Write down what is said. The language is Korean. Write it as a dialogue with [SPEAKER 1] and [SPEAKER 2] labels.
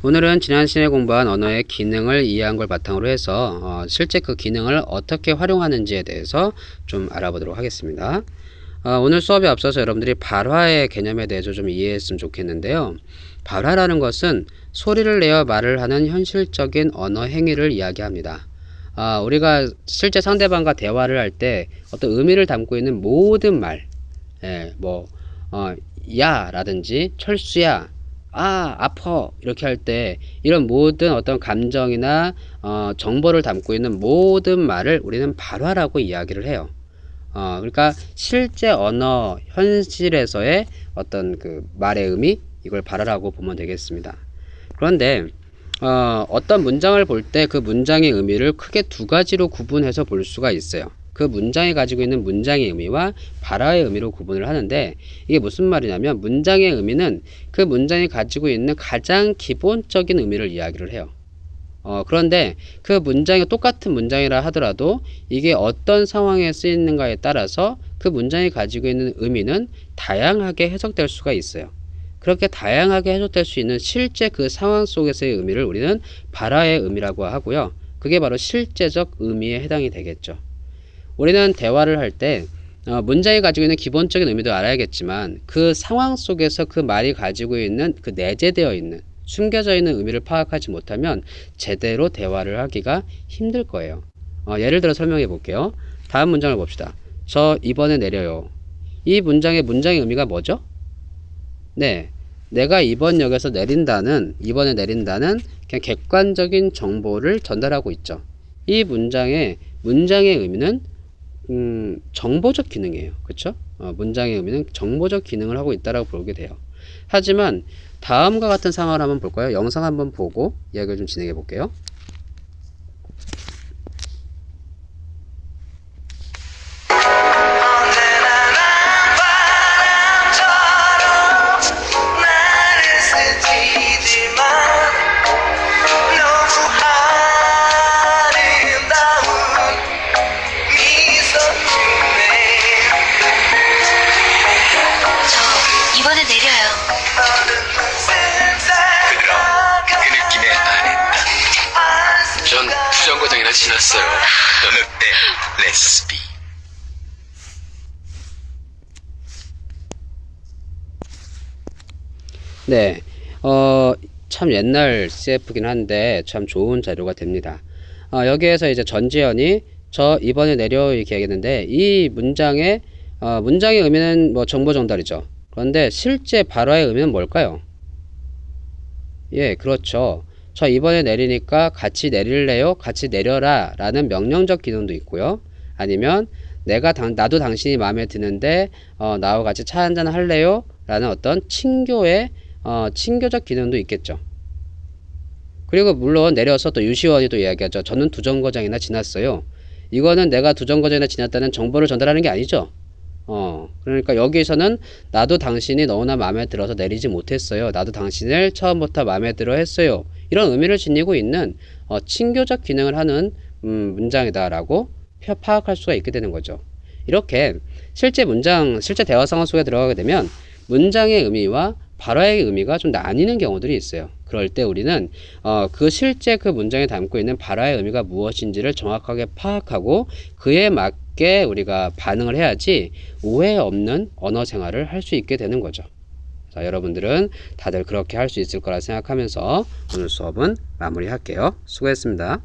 [SPEAKER 1] 오늘은 지난 시간에 공부한 언어의 기능을 이해한 걸 바탕으로 해서 어, 실제 그 기능을 어떻게 활용하는지에 대해서 좀 알아보도록 하겠습니다. 어, 오늘 수업에 앞서서 여러분들이 발화의 개념에 대해서 좀 이해했으면 좋겠는데요. 발화라는 것은 소리를 내어 말을 하는 현실적인 언어 행위를 이야기합니다. 아, 우리가 실제 상대방과 대화를 할 때 어떤 의미를 담고 있는 모든 말, 예, 뭐, 어, 야, 라든지, 철수야, 아, 아퍼, 이렇게 할 때, 이런 모든 어떤 감정이나, 어, 정보를 담고 있는 모든 말을 우리는 발화라고 이야기를 해요. 어, 그러니까 실제 언어, 현실에서의 어떤 그 말의 의미, 이걸 발화라고 보면 되겠습니다. 그런데, 어, 어떤 문장을 볼 때 그 문장의 의미를 크게 두 가지로 구분해서 볼 수가 있어요. 그 문장이 가지고 있는 문장의 의미와 발화의 의미로 구분을 하는데 이게 무슨 말이냐면 문장의 의미는 그 문장이 가지고 있는 가장 기본적인 의미를 이야기를 해요. 어, 그런데 그 문장이 똑같은 문장이라 하더라도 이게 어떤 상황에 쓰이는가에 따라서 그 문장이 가지고 있는 의미는 다양하게 해석될 수가 있어요. 그렇게 다양하게 해석될 수 있는 실제 그 상황 속에서의 의미를 우리는 발화의 의미라고 하고요. 그게 바로 실제적 의미에 해당이 되겠죠. 우리는 대화를 할때 어, 문장이 가지고 있는 기본적인 의미도 알아야겠지만 그 상황 속에서 그 말이 가지고 있는 그 내재되어 있는 숨겨져 있는 의미를 파악하지 못하면 제대로 대화를 하기가 힘들 거예요. 어, 예를 들어 설명해 볼게요. 다음 문장을 봅시다. 저 이번에 내려요. 이 문장의 문장의 의미가 뭐죠? 네. 내가 이번 역에서 내린다는, 이번에 내린다는 그냥 객관적인 정보를 전달하고 있죠. 이 문장의, 문장의 의미는 음, 정보적 기능이에요. 그쵸? 어, 문장의 의미는 정보적 기능을 하고 있다라고 보게 돼요. 하지만 다음과 같은 상황을 한번 볼까요? 영상 한번 보고 이야기를 좀 진행해 볼게요.
[SPEAKER 2] 지났어요. 늑대 레스비.
[SPEAKER 1] 네, 어, 참 옛날 CF긴 한데 참 좋은 자료가 됩니다. 어, 여기에서 이제 전지현이 저 이번에 내려 이렇게 얘기했는데 이 문장의 어, 문장의 의미는 뭐 정보 전달이죠. 그런데 실제 발화의 의미는 뭘까요? 예, 그렇죠. 저 이번에 내리니까 같이 내릴래요? 같이 내려라 라는 명령적 기능도 있고요. 아니면 내가 당, 나도 당신이 마음에 드는데 어, 나와 같이 차 한잔 할래요? 라는 어떤 친교의 어, 친교적 기능도 있겠죠. 그리고 물론 내려서 또 유시원이 또 이야기하죠. 저는 두 정거장이나 지났어요. 이거는 내가 두 정거장이나 지났다는 정보를 전달하는 게 아니죠. 어, 그러니까 여기서는 나도 당신이 너무나 마음에 들어서 내리지 못했어요. 나도 당신을 처음부터 마음에 들어 했어요. 이런 의미를 지니고 있는 어, 친교적 기능을 하는 음, 문장이다라고 표- 파악할 수가 있게 되는 거죠. 이렇게 실제 문장, 실제 대화 상황 속에 들어가게 되면 문장의 의미와 발화의 의미가 좀 나뉘는 경우들이 있어요. 그럴 때 우리는 어, 그 실제 그 문장에 담고 있는 발화의 의미가 무엇인지를 정확하게 파악하고 그에 맞게 우리가 반응을 해야지 오해 없는 언어 생활을 할 수 있게 되는 거죠. 자, 여러분들은 다들 그렇게 할 수 있을 거라 생각하면서 오늘 수업은 마무리할게요. 수고했습니다.